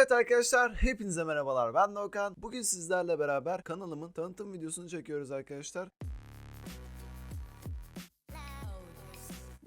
Evet arkadaşlar hepinize merhabalar ben Doğukan. Bugün sizlerle beraber kanalımın tanıtım videosunu çekiyoruz arkadaşlar.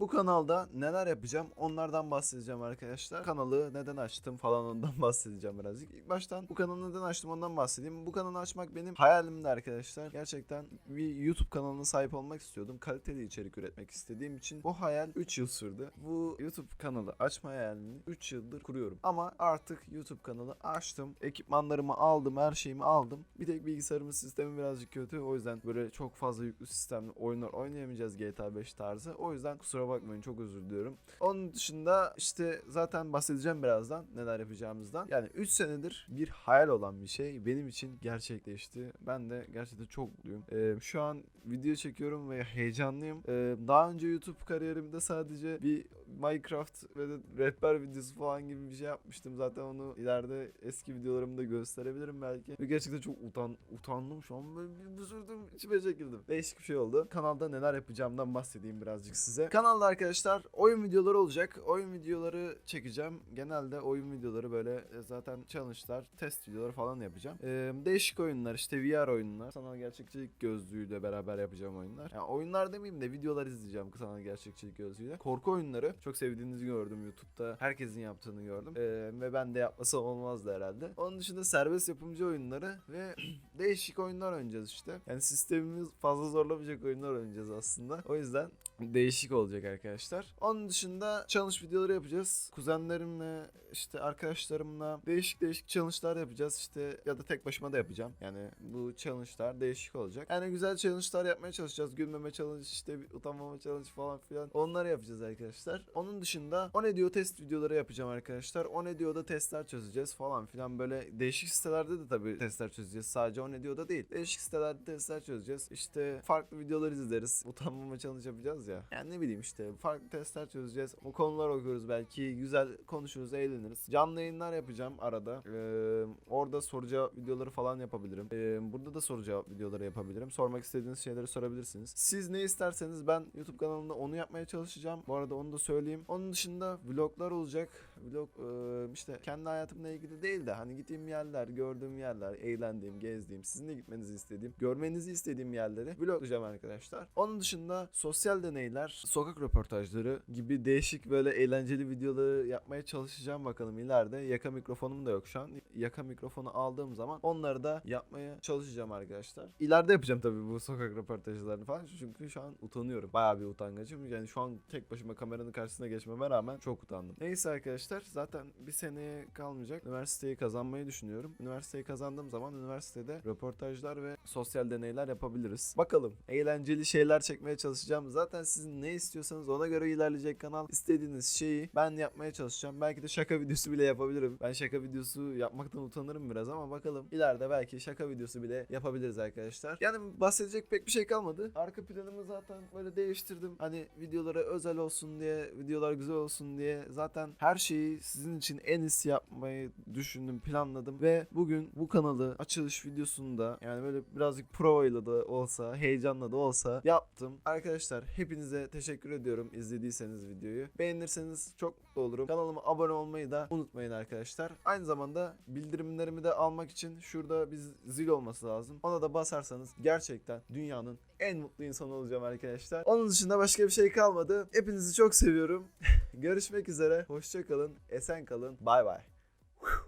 Bu kanalda neler yapacağım onlardan bahsedeceğim arkadaşlar. Kanalı neden açtım falan ondan bahsedeceğim birazcık. İlk baştan bu kanalı neden açtım ondan bahsedeyim. Bu kanalı açmak benim hayalimdi arkadaşlar. Gerçekten bir YouTube kanalına sahip olmak istiyordum. Kaliteli içerik üretmek istediğim için bu hayal 3 yıl sürdü. Bu YouTube kanalı açma hayalini 3 yıldır kuruyorum. Ama artık YouTube kanalı açtım. Ekipmanlarımı aldım, her şeyimi aldım. Bir tek bilgisayarımın sistemi birazcık kötü. O yüzden böyle çok fazla yüklü sistemli oyunlar oynayamayacağız GTA 5 tarzı. O yüzden kusura bakmayın çok özür diliyorum. Onun dışında işte zaten bahsedeceğim birazdan neler yapacağımızdan. Yani 3 senedir bir hayal olan bir şey benim için gerçekleşti. Ben de gerçekten çok mutluyum. Ee, şu an video çekiyorum ve heyecanlıyım. Ee, daha önce YouTube kariyerimde sadece bir Minecraft ve de rehber videosu falan gibi bir şey yapmıştım. Zaten onu ileride eski videolarımda gösterebilirim belki. Ve gerçekten çok utan utandım şu an böyle bir üzüldüm içime çekildim. Değişik bir şey oldu. Kanalda neler yapacağımdan bahsedeyim birazcık size. Kanalda arkadaşlar oyun videoları olacak. Oyun videoları çekeceğim. Genelde oyun videoları böyle e, zaten challenge'lar, test videoları falan yapacağım. Ee, değişik oyunlar işte VR oyunlar. Sanal gerçekçilik gözlüğüyle beraber yapacağım oyunlar. Yani oyunlar demeyeyim de videolar izleyeceğim sanal gerçekçilik gözlüğüyle. Korku oyunları çok sevdiğinizi gördüm YouTube'da. Herkesin yaptığını gördüm. Ee, ve ben de yapmasam olmazdı herhalde. Onun dışında serbest yapımcı oyunları ve değişik oyunlar oynayacağız işte. Yani sistemimiz fazla zorlamayacak oyunlar oynayacağız aslında. O yüzden değişik olacak arkadaşlar. Onun dışında challenge videoları yapacağız. Kuzenlerimle işte arkadaşlarımla değişik değişik challenge'lar yapacağız işte ya da tek başıma da yapacağım. Yani bu challenge'lar değişik olacak. Yani güzel challenge'lar yapmaya çalışacağız. Gülmeme challenge işte utanmama challenge falan filan. Onları yapacağız arkadaşlar. Onun dışında o ne diyor test videoları yapacağım arkadaşlar. O ne diyor da testler çözeceğiz falan filan böyle değişik sitelerde de tabii testler çözeceğiz. Sadece o ne diyor da değil. Değişik sitelerde testler çözeceğiz. İşte farklı videolar izleriz. Utanmama challenge yapacağız ya. Yani ne bileyim işte farklı testler çözeceğiz. O konular okuyoruz belki. Güzel konuşuruz, eğleniriz. Canlı yayınlar yapacağım arada. Ee, orada soru cevap videoları falan yapabilirim. Ee, burada da soru cevap videoları yapabilirim. Sormak istediğiniz şeyleri sorabilirsiniz. Siz ne isterseniz ben YouTube kanalımda onu yapmaya çalışacağım. Bu arada onu da söyleyeyim. Onun dışında vloglar olacak. Vlog e, işte kendi hayatımla ilgili değil de hani gittiğim yerler, gördüğüm yerler, eğlendiğim, gezdiğim, sizin de gitmenizi istediğim, görmenizi istediğim yerleri vloglayacağım arkadaşlar. Onun dışında sosyal deneyler, sokak röportajları gibi değişik böyle eğlenceli videoları yapmaya çalışacağım bakalım ileride. Yaka mikrofonum da yok şu an. Yaka mikrofonu aldığım zaman onları da yapmaya çalışacağım arkadaşlar. İleride yapacağım tabii bu sokak röportajlarını falan. Çünkü şu an utanıyorum. Bayağı bir utangacım. Yani şu an tek başıma kameranın karşısına geçmeme rağmen çok utandım. Neyse arkadaşlar zaten bir seneye kalmayacak. Üniversiteyi kazanmayı düşünüyorum. Üniversiteyi kazandığım zaman üniversitede röportajlar ve sosyal deneyler yapabiliriz. Bakalım. Eğlenceli şeyler çekmeye çalışacağım. Zaten siz ne istiyorsanız ona göre ilerleyecek kanal. İstediğiniz şeyi ben yapmaya çalışacağım. Belki de şaka videosu bile yapabilirim. Ben şaka videosu yapmaktan utanırım biraz ama bakalım. İleride belki şaka videosu bile yapabiliriz arkadaşlar. Yani bahsedecek pek bir şey kalmadı. Arka planımı zaten böyle değiştirdim. Hani videolara özel olsun diye, videolar güzel olsun diye zaten her şeyi sizin için en iyisi yapmayı düşündüm, planladım ve bugün bu kanalı açılış videosunda yani böyle birazcık provayla da olsa, heyecanla da olsa yaptım. Arkadaşlar hepinize teşekkür ediyorum izlediyseniz videoyu. Beğenirseniz çok mutlu olurum. Kanalıma abone olmayı da unutmayın arkadaşlar. Aynı zamanda bildirimlerimi de almak için şurada bir zil olması lazım. Ona da basarsanız gerçekten dünyanın en mutlu insanı olacağım arkadaşlar. Onun dışında başka bir şey kalmadı. Hepinizi çok seviyorum. Görüşmek üzere. Hoşça kalın. Esen kalın. Bay bay.